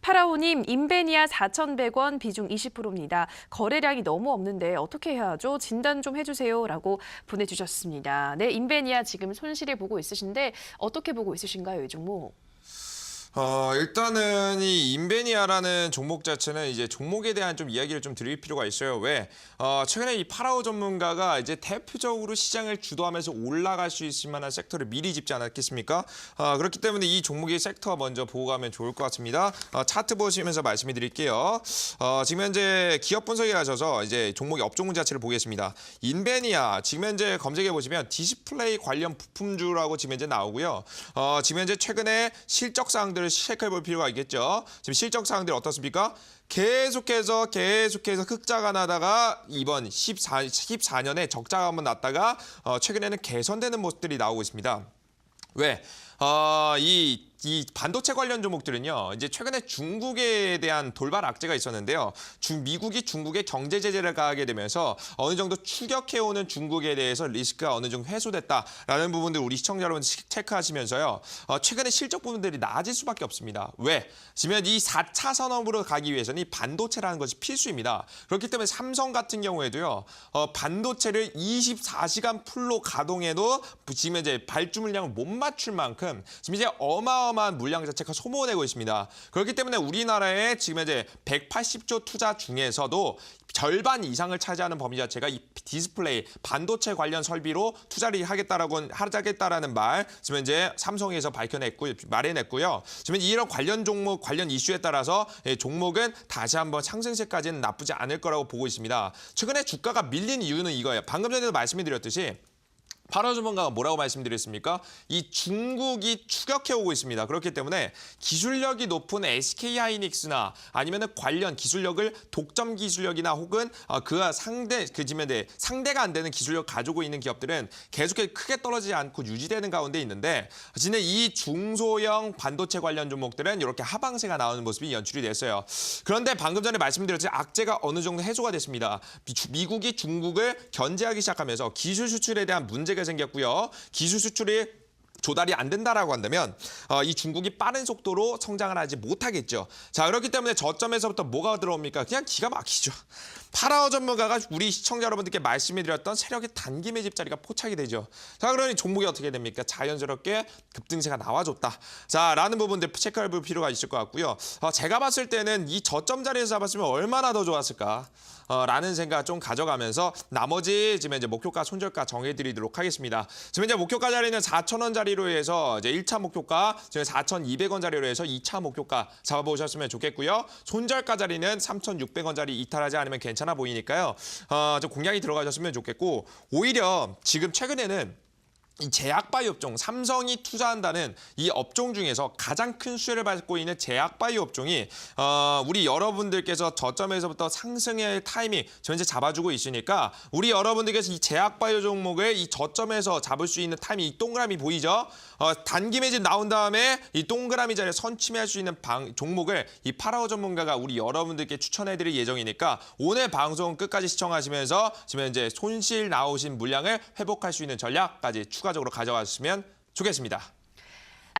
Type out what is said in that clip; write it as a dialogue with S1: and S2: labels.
S1: 파라오님, 인베니아 4,100원 비중 20%입니다. 거래량이 너무 없는데 어떻게 해야 하죠? 진단 좀 해주세요. 라고 보내주셨습니다. 네, 인베니아 지금 손실을 보고 있으신데 어떻게 보고 있으신가요, 이 종목?
S2: 어, 일단은 이 인베니아라는 종목 자체는 이제 종목에 대한 좀 이야기를 좀 드릴 필요가 있어요. 왜? 어, 최근에 이 파라오 전문가가 이제 대표적으로 시장을 주도하면서 올라갈 수 있을 만한 섹터를 미리 짚지 않았겠습니까? 어, 그렇기 때문에 이 종목의 섹터 먼저 보고 가면 좋을 것 같습니다. 어, 차트 보시면서 말씀해 드릴게요. 어, 지금 현재 기업 분석에 가셔서 이제 종목의 업종군 자체를 보겠습니다. 인베니아 지금 현재 검색해 보시면 디스플레이 관련 부품주라고 지금 현재 나오고요. 어, 지금 현재 최근에 실적 사항들을 체크해 볼 필요가 있겠죠. 지금 실적 사항들이 어떻습니까? 계속해서 계속해서 흑자가 나다가 이번 14, 14년에 적자가 한번 났다가 어, 최근에는 개선되는 모습들이 나오고 있습니다. 왜? 어, 이, 이 반도체 관련 종목들은요, 이제 최근에 중국에 대한 돌발 악재가 있었는데요. 중, 미국이 중국에 경제 제재를 가하게 되면서 어느 정도 추격해 오는 중국에 대해서 리스크가 어느 정도 해소됐다라는 부분들 우리 시청자 여러분 체크하시면서요. 어, 최근에 실적 부분들이 나아질 수밖에 없습니다. 왜? 지금 이 4차 산업으로 가기 위해서는 이 반도체라는 것이 필수입니다. 그렇기 때문에 삼성 같은 경우에도요, 어, 반도체를 24시간 풀로 가동해도 지금 이제 발주 물량을 못 맞출 만큼 지금 이제 어마어마한 물량 자체가 소모되고 있습니다. 그렇기 때문에 우리나라에 지금 이제 180조 투자 중에서도 절반 이상을 차지하는 범위 자체가 이 디스플레이 반도체 관련 설비로 투자를 하겠다라고 하겠다라는 말 지금 이제 삼성에서 밝혀냈고 말해냈고요. 지금 이런 관련 종목 관련 이슈에 따라서 예, 종목은 다시 한번 상승세까지는 나쁘지 않을 거라고 보고 있습니다. 최근에 주가가 밀린 이유는 이거예요. 방금 전에도 말씀드렸듯이 파라 전문가가 뭐라고 말씀드렸습니까? 이 중국이 추격해 오고 있습니다. 그렇기 때문에 기술력이 높은 SK 하이닉스나 아니면 관련 기술력을 독점 기술력이나 혹은 어, 그와 상대 그 지면에 상대가 안 되는 기술력 가지고 있는 기업들은 계속해서 크게 떨어지지 않고 유지되는 가운데 있는데 진짜 이 중소형 반도체 관련 종목들은 이렇게 하방세가 나오는 모습이 연출이 됐어요. 그런데 방금 전에 말씀드렸듯이 악재가 어느 정도 해소가 됐습니다. 미- 미국이 중국을 견제하기 시작하면서 기술 수출에 대한 문제가 생겼고요. 기술 수출이 조달이 안 된다라고 한다면 어, 이 중국이 빠른 속도로 성장을 하지 못하겠죠. 자 그렇기 때문에 저점에서부터 뭐가 들어옵니까? 그냥 기가 막히죠. 파라오 전문가가 우리 시청자 여러분들께 말씀해드렸던 세력의 단기 매집 자리가 포착이 되죠. 자 그러니 종목이 어떻게 됩니까? 자연스럽게 급등세가 나와줬다. 자라는 부분들 체크해 볼 필요가 있을 것 같고요. 어, 제가 봤을 때는 이 저점 자리에서 잡았으면 얼마나 더 좋았을까? 어, 라는 생각 좀 가져가면서 나머지 지금 이제 목표가 손절가 정해드리도록 하겠습니다. 지금 이제 목표가 자리는 4,000원 자리로 해서 이제 1차 목표가 지금 4,200원 자리로 해서 2차 목표가 잡아보셨으면 좋겠고요. 손절가 자리는 3,600원 자리 이탈하지 않으면 괜찮아 보이니까요. 어, 좀 공략이 들어가셨으면 좋겠고 오히려 지금 최근에는 이 제약바이오 업종, 삼성이 투자한다는 이 업종 중에서 가장 큰 수혜를 받고 있는 제약바이오 업종이 어, 우리 여러분들께서 저점에서부터 상승의 타이밍 현재 잡아주고 있으니까 우리 여러분들께서 이 제약바이오 종목을 이 저점에서 잡을 수 있는 타이밍 이 동그라미 보이죠? 어, 단기 매 집 나온 다음에 이 동그라미 자리에 선침할 수 있는 방, 종목을 이 파라오 전문가가 우리 여러분들께 추천해드릴 예정이니까 오늘 방송 끝까지 시청하시면서 지금 이제 손실 나오신 물량을 회복할 수 있는 전략까지 추가 적으로 가져가시면 좋겠습니다.